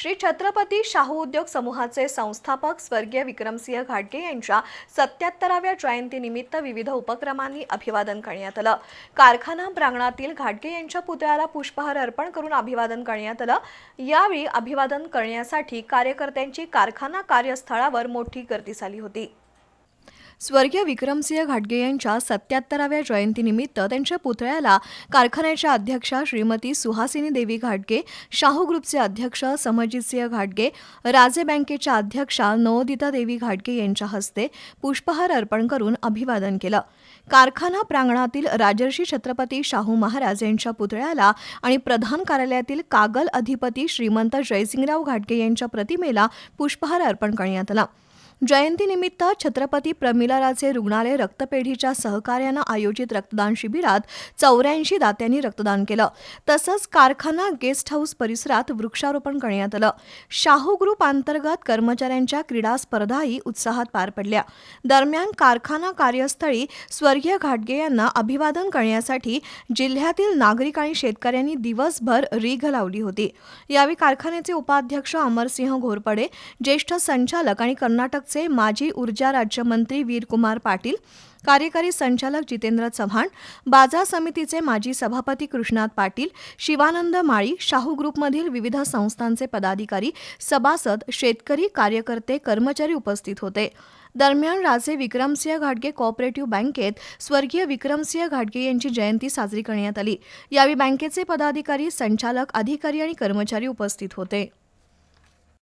श्री छत्रपती शाहू उद्योग समूहाचे संस्थापक स्वर्गीय विक्रमसिंह घाटगे यांच्या सत्याहत्तराव्या जयंतीनिमित्त विविध उपक्रमांनी अभिवादन करण्यात आलं. कारखाना प्रांगणातील घाटगे यांच्या पुतळ्याला पुष्पहार अर्पण करून अभिवादन करण्यात आलं. यावेळी अभिवादन करण्यासाठी कार्यकर्त्यांची कारखाना कार्यस्थळावर मोठी गर्दी झाली होती. स्वर्गीय विक्रमसिंह घाटगे यांच्या सत्याहत्तराव्या जयंतीनिमित्त त्यांच्या पुतळ्याला कारखान्याच्या अध्यक्षा श्रीमती सुहासिनी देवी घाटगे शाहू ग्रुपचे अध्यक्ष समजितसिंह घाटगे राजे बँकेच्या अध्यक्षा नवोदिता देवी घाटगे यांच्या हस्ते पुष्पहार अर्पण करून अभिवादन केलं. कारखाना प्रांगणातील राजर्षी छत्रपती शाहू महाराज यांच्या पुतळ्याला आणि प्रधान कार्यालयातील कागल अधिपती श्रीमंत जयसिंगराव घाटगे यांच्या प्रतिमेला पुष्पहार अर्पण करण्यात आला. जयंतीनिमित्त छत्रपती प्रमिलाराजे रुग्णालय रक्तपेढीच्या सहकार्यानं आयोजित रक्तदान शिबिरात चौऱ्याऐंशी दात्यांनी रक्तदान केलं. तसंच कारखाना गेस्ट हाऊस परिसरात वृक्षारोपण करण्यात आलं. शाहू ग्रुप अंतर्गत कर्मचाऱ्यांच्या क्रीडा स्पर्धाही उत्साहात पार पडल्या. दरम्यान कारखाना कार्यस्थळी स्वर्गीय घाटगे यांना अभिवादन करण्यासाठी जिल्ह्यातील नागरिक आणि शेतकऱ्यांनी दिवसभर रीघ लावली होती. यावेळी कारखान्याचे उपाध्यक्ष अमरसिंह घोरपडे ज्येष्ठ संचालक आणि कर्नाटक भाजपचे माजी ऊर्जा राज्यमंत्री वीरकुमार पाटील कार्यकारी संचालक जितेंद्र चव्हाण बाजार समितीचे माजी सभापती कृष्णात पाटील शिवानंद माळी शाहू ग्रुपमधील विविध संस्थांचे पदाधिकारी सभासद शेतकरी कार्यकर्ते कर्मचारी उपस्थित होते. दरम्यान राजे विक्रमसिंह घाटगे कॉपरेटिव्ह बँकेत स्वर्गीय विक्रमसिंह घाटगे यांची जयंती साजरी करण्यात आली. यावेळी बँकेचे पदाधिकारी संचालक अधिकारी आणि कर्मचारी उपस्थित होते.